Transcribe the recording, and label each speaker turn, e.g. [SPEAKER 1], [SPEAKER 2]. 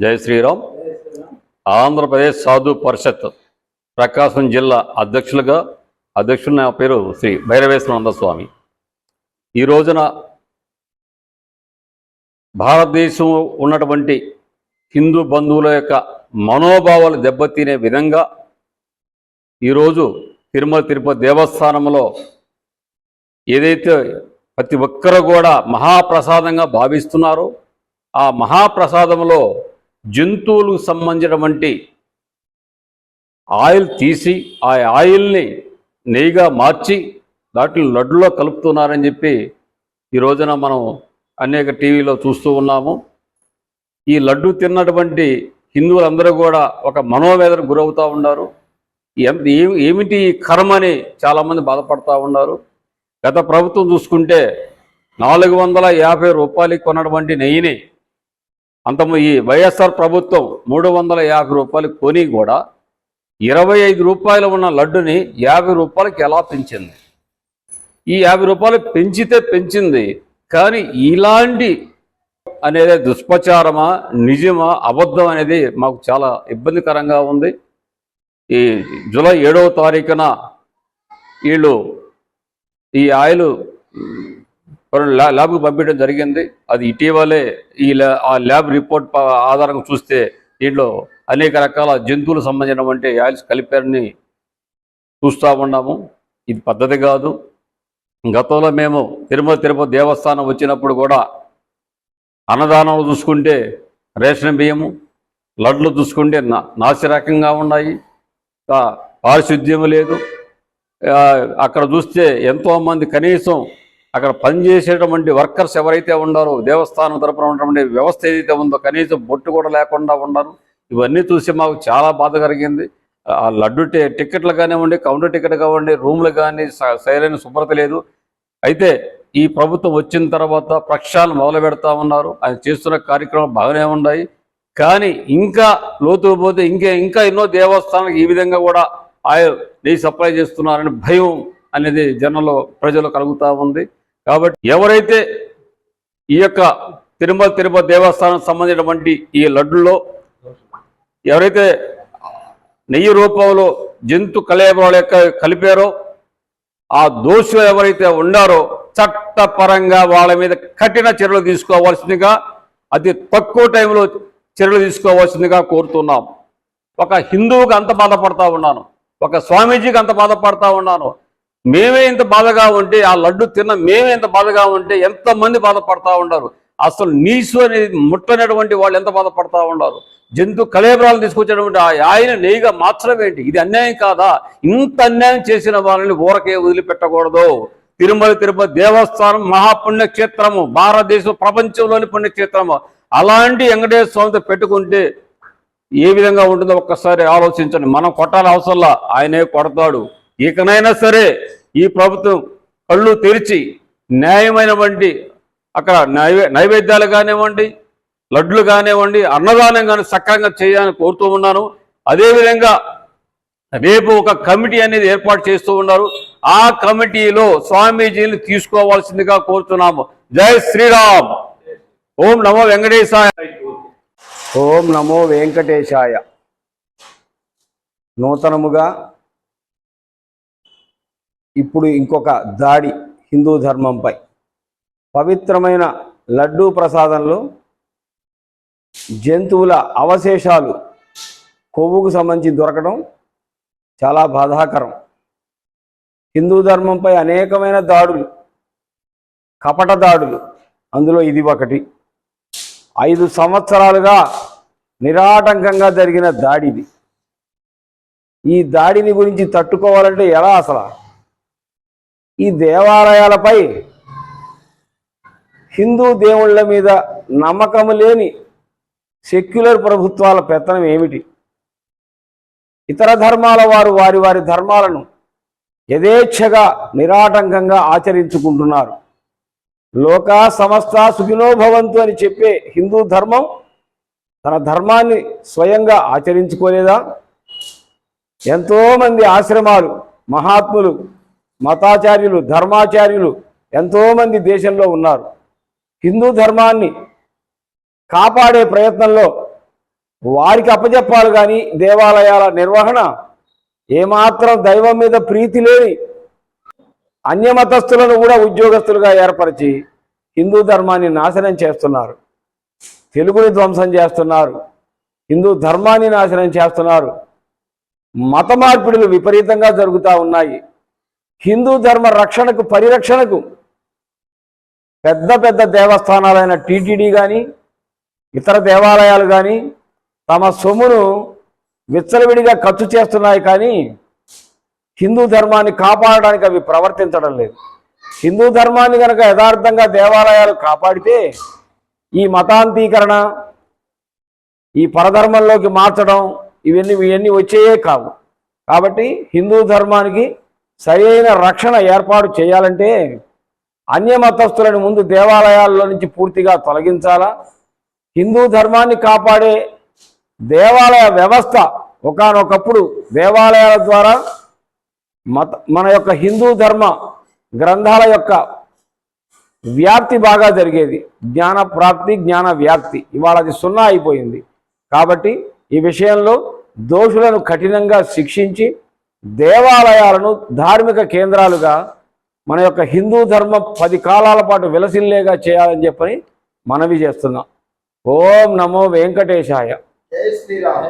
[SPEAKER 1] జై శ్రీరామ్. ఆంధ్రప్రదేశ్ సాధు పరిషత్ ప్రకాశం జిల్లా అధ్యక్షులుగా అధ్యక్షుడు నా పేరు శ్రీ భైరవేశ్వరానంద స్వామి. ఈ రోజున భారతదేశం ఉన్నటువంటి హిందూ బంధువుల యొక్క మనోభావాలు దెబ్బతినే విధంగా ఈరోజు తిరుమల తిరుపతి దేవస్థానంలో ఏదైతే ప్రతి ఒక్కరు కూడా మహాప్రసాదంగా భావిస్తున్నారో ఆ మహాప్రసాదంలో జంతువులకు సంబంధించినటువంటి ఆయిల్ తీసి ఆ ఆయిల్ని నెయ్యిగా మార్చి దాంట్లో లడ్డులో కలుపుతున్నారని చెప్పి ఈ రోజున మనం అనేక టీవీలో చూస్తూ ఉన్నాము. ఈ లడ్డు తిన్నటువంటి హిందువులందరూ కూడా ఒక మనోవేదన గురవుతూ ఉన్నారు. ఎంత ఏమిటి ఈ కర్మ అని చాలామంది బాధపడుతూ ఉన్నారు. గత ప్రభుత్వం చూసుకుంటే నాలుగు వందల యాభై రూపాయలకి కొన్నటువంటి నెయ్యిని అంతము ఈ వైఎస్ఆర్ ప్రభుత్వం మూడు వందల యాభై రూపాయలు కొని కూడా ఇరవై ఐదు రూపాయలు ఉన్న లడ్డుని యాభై రూపాయలకి ఎలా పెంచింది? ఈ యాభై రూపాయలు పెంచితే పెంచింది కానీ ఇలాంటి అనేది దుష్ప్రచారమా నిజమా అబద్ధం అనేది మాకు చాలా ఇబ్బందికరంగా ఉంది. ఈ జూలై ఏడవ తారీఖున వీళ్ళు ఈ ఆయిల్ ల్యాబ్కు పంపించడం జరిగింది. అది ఇటీవలే ఈ ఆ ల్యాబ్ రిపోర్ట్ ఆధారంగా చూస్తే దీంట్లో అనేక రకాల జంతువులకు సంబంధించినటువంటి ఆయిల్స్ కలిపారని చూస్తూ ఉన్నాము. ఇది పద్ధతి కాదు. గతంలో మేము తిరుమల తిరుపతి దేవస్థానం వచ్చినప్పుడు కూడా అన్నదానం చూసుకుంటే రేషన్ బియ్యము లడ్లు చూసుకుంటే నా నాసిరకంగా ఉన్నాయి. పారిశుద్ధ్యం లేదు. అక్కడ చూస్తే ఎంతోమంది కనీసం అక్కడ పనిచేసేటువంటి వర్కర్స్ ఎవరైతే ఉన్నారో దేవస్థానం తరపున ఉన్నటువంటి వ్యవస్థ ఏదైతే ఉందో కనీసం బొట్టు కూడా లేకుండా ఉన్నారు ఇవన్నీ చూసి మాకు చాలా బాధ కలిగింది. ఆ లడ్డు టికెట్లు కానివ్వండి కౌంటర్ టికెట్ కానివ్వండి రూమ్లు కానీ స- సరైన శుభ్రత లేదు. అయితే ఈ ప్రభుత్వం వచ్చిన తర్వాత ప్రక్షాళన మొదలు పెడతా ఉన్నారు. ఆయన చేస్తున్న కార్యక్రమాలు బాగానే ఉన్నాయి. కానీ ఇంకా లోతు పోతే ఇంకా ఇంకా ఎన్నో దేవస్థానాలకు ఈ విధంగా కూడా ఆయన నెయ్యి సప్లై చేస్తున్నారని భయం అనేది జనంలో ప్రజలు కలుగుతూ ఉంది. కాబట్టి ఎవరైతే ఈ యొక్క తిరుమల తిరుపతి దేవస్థానం సంబంధించినటువంటి ఈ లడ్డులో ఎవరైతే నెయ్యి రూపంలో జంతు కలేబరాల యొక్క కలిపారో ఆ దోషులు ఎవరైతే ఉండారో చట్టపరంగా వాళ్ళ మీద కఠిన చర్యలు తీసుకోవాల్సిందిగా అతి తక్కువ టైంలో చర్యలు తీసుకోవాల్సిందిగా కోరుతున్నాం. ఒక హిందువుకి అంత బాధపడతా ఉన్నాను. ఒక స్వామీజీకి అంత బాధపడతా ఉన్నాను. మేమే ఇంత బాధగా ఉంటే ఆ లడ్డు తిన్న మేమే ఇంత బాధగా ఉంటే ఎంతమంది బాధపడతా ఉండరు. అసలు నీసు అనేది ముట్టనటువంటి వాళ్ళు ఎంత బాధపడతా ఉండరు. జంతు కలేబరాలు తీసుకొచ్చినటువంటి ఆయన నెయ్యిగా మార్చడం ఏంటి? ఇది అన్యాయం కాదా? ఇంత అన్యాయం చేసిన వాళ్ళని ఊరకే వదిలిపెట్టకూడదు. తిరుమల తిరుపతి దేవస్థానం మహాపుణ్యక్షేత్రము భారతదేశం ప్రపంచంలోని పుణ్యక్షేత్రము. అలాంటి వెంకటేశ్వర స్వామితో పెట్టుకుంటే ఏ విధంగా ఉంటుందో ఒక్కసారి ఆలోచించండి. మనం కొట్టాలి అవసరంలా ఆయనే కొడతాడు. ఇకనైనా సరే ఈ ప్రభుత్వం కళ్ళు తెరిచి న్యాయమైనటువంటి అక్కడ నైవే నైవేద్యాలు కానివ్వండి లడ్లు కానివ్వండి అన్నదానం కానీ సక్రంగా చేయాలని కోరుతూ ఉన్నాను. అదేవిధంగా రేపు ఒక కమిటీ అనేది ఏర్పాటు చేస్తూ ఉన్నారు. ఆ కమిటీలో స్వామీజీని తీసుకోవాల్సిందిగా కోరుతున్నాము. జై శ్రీరామ్. ఓం నమో వెంకటేశాయ.
[SPEAKER 2] ఓం నమో వెంకటేశాయ. నూతనముగా ఇప్పుడు ఇంకొక దాడి హిందూ ధర్మంపై. పవిత్రమైన లడ్డూ ప్రసాదంలో జంతువుల అవశేషాలు కొవ్వుకు సంబంధించి దొరకడం చాలా బాధాకరం. హిందూ ధర్మంపై అనేకమైన దాడులు కపట దాడులు అందులో ఇది ఒకటి. ఐదు సంవత్సరాలుగా నిరాటంకంగా జరిగిన దాడిది. ఈ దాడిని గురించి తట్టుకోవాలంటే ఎలా అసలు? ఈ దేవాలయాలపై హిందూ దేవుళ్ళ మీద నమ్మకం లేని సెక్యులర్ ప్రభుత్వాల పెత్తనం ఏమిటి? ఇతర ధర్మాల వారు వారి వారి ధర్మాలను యథేచ్ఛగా నిరాటంకంగా ఆచరించుకుంటున్నారు. లోక సమస్త సుఖినోభవంతు అని చెప్పే హిందూ ధర్మం తన ధర్మాన్ని స్వయంగా ఆచరించుకోలేదా? ఎంతోమంది ఆశ్రమాలు మహాత్ములు మతాచార్యులు ధర్మాచార్యులు ఎంతోమంది దేశంలో ఉన్నారు. హిందూ ధర్మాన్ని కాపాడే ప్రయత్నంలో వారికి అప్పచెప్పాలి కానీ దేవాలయాల నిర్వహణ ఏమాత్రం దైవం మీద ప్రీతి లేని అన్యమతస్థులను కూడా ఉద్యోగస్తులుగా ఏర్పరిచి హిందూ ధర్మాన్ని నాశనం చేస్తున్నారు. తెలుగుని ధ్వంసం చేస్తున్నారు. హిందూ ధర్మాన్ని నాశనం చేస్తున్నారు. మత మార్పిడులు విపరీతంగా జరుగుతూ ఉన్నాయి. హిందూ ధర్మ రక్షణకు పరిరక్షణకు పెద్ద పెద్ద దేవస్థానాలైన టీటీడీ కానీ ఇతర దేవాలయాలు కానీ తమ సొమ్మును విచ్చలవిడిగా ఖర్చు చేస్తున్నాయి కానీ హిందూ ధర్మాన్ని కాపాడడానికి అవి ప్రవర్తించడం లేదు. హిందూ ధర్మాన్ని కనుక యథార్థంగా దేవాలయాలు కాపాడితే ఈ మతాంతీకరణ ఈ పరధర్మంలోకి మార్చడం ఇవన్నీ ఇవన్నీ వచ్చేయే కావు. కాబట్టి హిందూ ధర్మానికి సరైన రక్షణ ఏర్పాటు చేయాలంటే అన్యమతస్థులను ముందు దేవాలయాల్లో నుంచి పూర్తిగా తొలగించాలా? హిందూ ధర్మాన్ని కాపాడే దేవాలయ వ్యవస్థ ఒకానొకప్పుడు దేవాలయాల ద్వారా మత మన యొక్క హిందూ ధర్మ గ్రంథాల యొక్క వ్యాప్తి బాగా జరిగేది. జ్ఞాన ప్రాప్తి జ్ఞాన వ్యాప్తి. ఇవాళ అది సున్నా అయిపోయింది. కాబట్టి ఈ విషయంలో దోషులను కఠినంగా శిక్షించి దేవాలయాలను ధార్మిక కేంద్రాలుగా మన యొక్క హిందూ ధర్మం పది కాలాల పాటు విలసిల్లేగా చేయాలని చెప్పని మనవి చేస్తున్నాం. ఓం నమో వెంకటేశాయ.
[SPEAKER 3] జై శ్రీరామ్.